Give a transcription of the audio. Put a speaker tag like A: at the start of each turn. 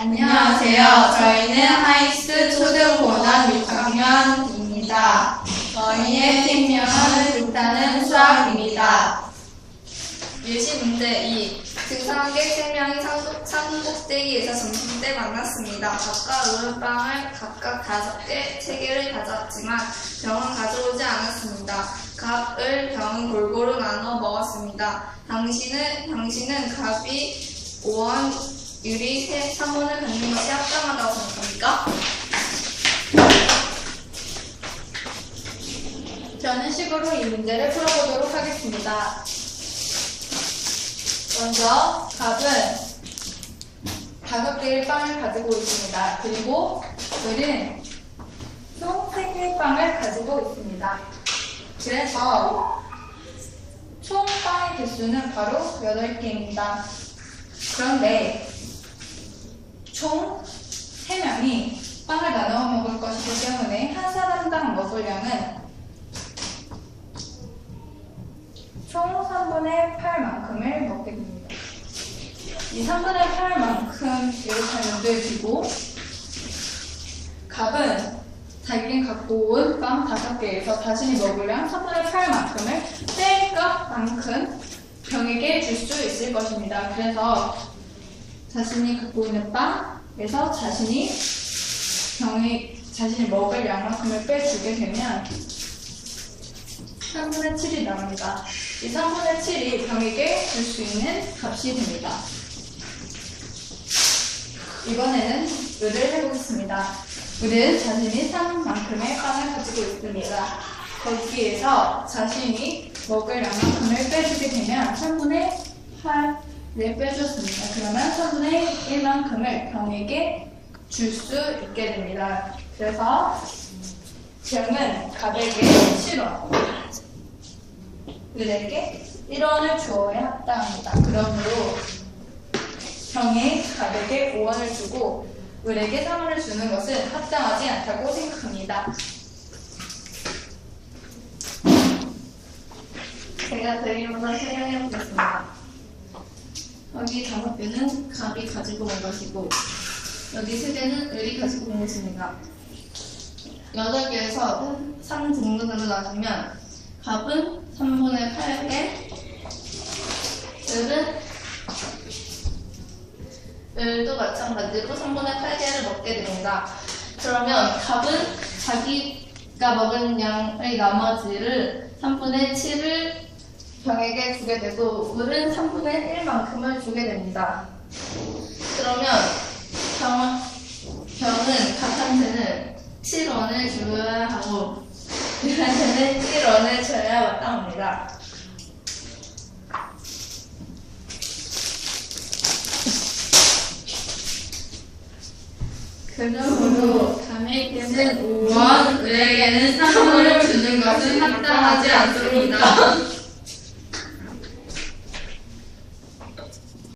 A: 안녕하세요. 저희는 하이스 초등고등 6학년입니다. 저희의 팀명은 불타는 수학입니다.
B: 예시 문제 2. 등산객 3명이 산 꼭대기에서 점심때 만났습니다. 밥과 우유빵을 각각 5개, 3개를 가져왔지만 병은 가져오지 않았습니다. 갑을 병은 골고루 나눠 먹었습니다. 당신은, 당신은 갑이 5원, 유리 3원을 갖는 것이 합당하다고 생각합니까?
A: 저는 식으로 이 문제를 풀어보도록 하겠습니다. 먼저 갑은 다섯 개의 빵을 가지고 있습니다. 그리고 을은 총세 개의 빵을 가지고 있습니다. 그래서 총 빵의 개수는 바로 8개입니다. 그런데 총 3명이 빵을 나눠 먹을 것이기 때문에 한 사람당 먹을 양은 총 3분의 8만큼을 먹게 됩니다. 이 3분의 8만큼 이렇게 연결지고 갑은 자기가 갖고 온 빵 5개에서 자신이 먹으량 3분의 8만큼을 뗄 값만큼 병에게 줄 수 있을 것입니다. 그래서 자신이 갖고 있는 빵에서 자신이 병이 자신이 먹을 양만큼을 빼주게 되면 3분의 7이 나옵니다. 이 3분의 7이 병에게 줄 수 있는 값이 됩니다. 이번에는 을을 해보겠습니다. 을은 자신이 3만큼의 빵을 가지고 있습니다. 거기에서 자신이 먹을 양만큼을 빼주게 되면 3분의 8 을 빼줬습니다. 그러면 3분의 1만큼을 병에게 줄 수 있게 됩니다. 그래서 병은 갑에게 7원, 을에게 1원을 주어야 합당합니다. 그러므로 병이 갑에게 5원을 주고 을에게 3원을 주는 것은 합당하지 않다고 생각합니다.
B: 제가 드리면서 설명해 보겠습니다. 여기 다섯 개는 갑이 가지고 온 것이고, 여기 세 개는 을이 가지고 온 것입니다. 여덟 개에서 3등분으로 나누면, 갑은 3분의 8개, 을은, 을도 마찬가지로 3분의 8개를 먹게 됩니다. 그러면 갑은 자기가 먹은 양의 나머지를 3분의 7을 병에게 주게 되고 물은 3분의 1만큼을 주게 됩니다. 그러면 병, 병은 각한테는 7원을 줘야 하고 을한테는 1원을 줘야 마땅합니다.
A: 그러므로 감에게는 5원, 을에게는 3원을 주는 것은 합당하지 않습니다.